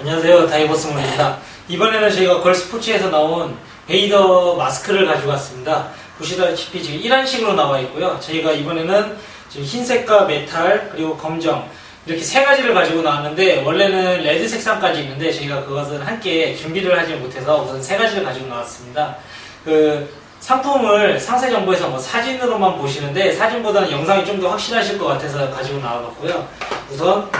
안녕하세요 다이버스몰입니다. 이번에는 저희가 걸스포츠에서 나온 베이더 마스크를 가지고 왔습니다. 보시다시피 지금 이런 식으로 나와 있고요. 저희가 이번에는 지금 흰색과 메탈 그리고 검정 이렇게 세 가지를 가지고 나왔는데 원래는 레드 색상까지 있는데 저희가 그것은 함께 준비를 하지 못해서 우선 세 가지를 가지고 나왔습니다. 그 상품을 상세 정보에서 뭐 사진으로만 보시는데 사진보다는 영상이 좀 더 확실하실 것 같아서 가지고 나와봤고요. 우선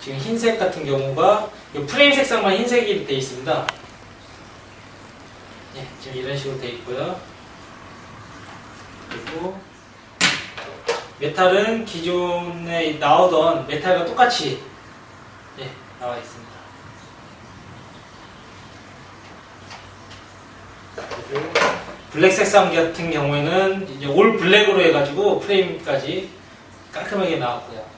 지금 흰색 같은 경우가 이 프레임 색상만 흰색이 되어 있습니다. 네, 지금 이런 식으로 되어 있고요. 그리고 메탈은 기존에 나오던 메탈과 똑같이 네, 나와 있습니다. 그리고 블랙 색상 같은 경우에는 이제 올 블랙으로 해가지고 프레임까지 깔끔하게 나왔고요.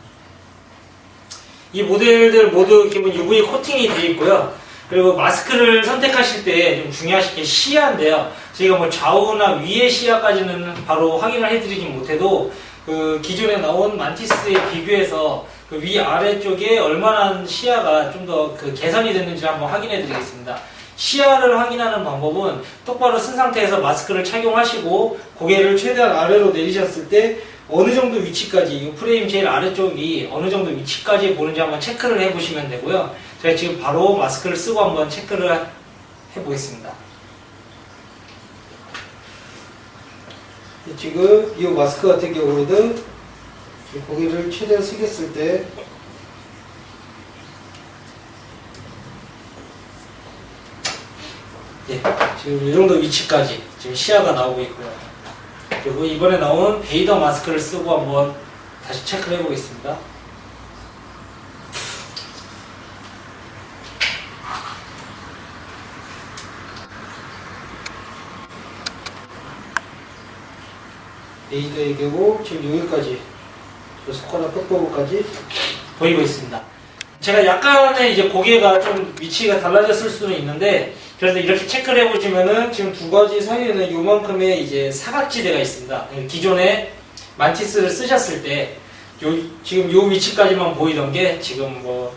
이 모델들 모두 기본 UV 코팅이 되어 있고요. 그리고 마스크를 선택하실 때 좀 중요하실 게 시야인데요. 저희가 뭐 좌우나 위의 시야까지는 바로 확인을 해드리지 못해도 그 기존에 나온 만티스에 비교해서 그 위 아래쪽에 얼마나 시야가 좀 더 그 개선이 됐는지 한번 확인해 드리겠습니다. 시야를 확인하는 방법은 똑바로 쓴 상태에서 마스크를 착용하시고 고개를 최대한 아래로 내리셨을 때 어느 정도 위치까지 이 프레임 제일 아래쪽이 어느 정도 위치까지 보는지 한번 체크를 해보시면 되고요. 제가 지금 바로 마스크를 쓰고 한번 체크를 해보겠습니다. 지금 이 마스크 같은 경우에는 고개를 최대한 숙였을 때 예, 지금 이 정도 위치까지 지금 시야가 나오고 있고요. 그리고 이번에 나온 베이더 마스크를 쓰고 한번 다시 체크를 해보겠습니다. 베이더의 경우 지금 여기까지 저 손가락 끝부분까지 보이고 있습니다. 제가 약간의 이제 고개가 좀 위치가 달라졌을 수는 있는데 그래서 이렇게 체크를 해보시면은 지금 두 가지 사이에는 요만큼의 이제 사각지대가 있습니다. 기존에 만티스를 쓰셨을 때 요, 지금 요 위치까지만 보이던 게 지금 뭐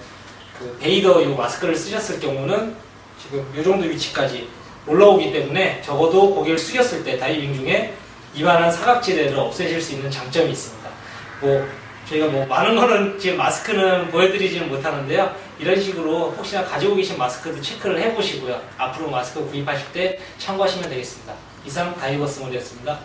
그 베이더 요 마스크를 쓰셨을 경우는 지금 요 정도 위치까지 올라오기 때문에 적어도 고개를 숙였을 때 다이빙 중에 이만한 사각지대를 없애실 수 있는 장점이 있습니다. 뭐 저희가 뭐 많은 거는 지금 마스크는 보여드리지는 못하는데요. 이런 식으로 혹시나 가지고 계신 마스크도 체크를 해보시고요. 앞으로 마스크 구입하실 때 참고하시면 되겠습니다. 이상 다이버스 모델이었습니다.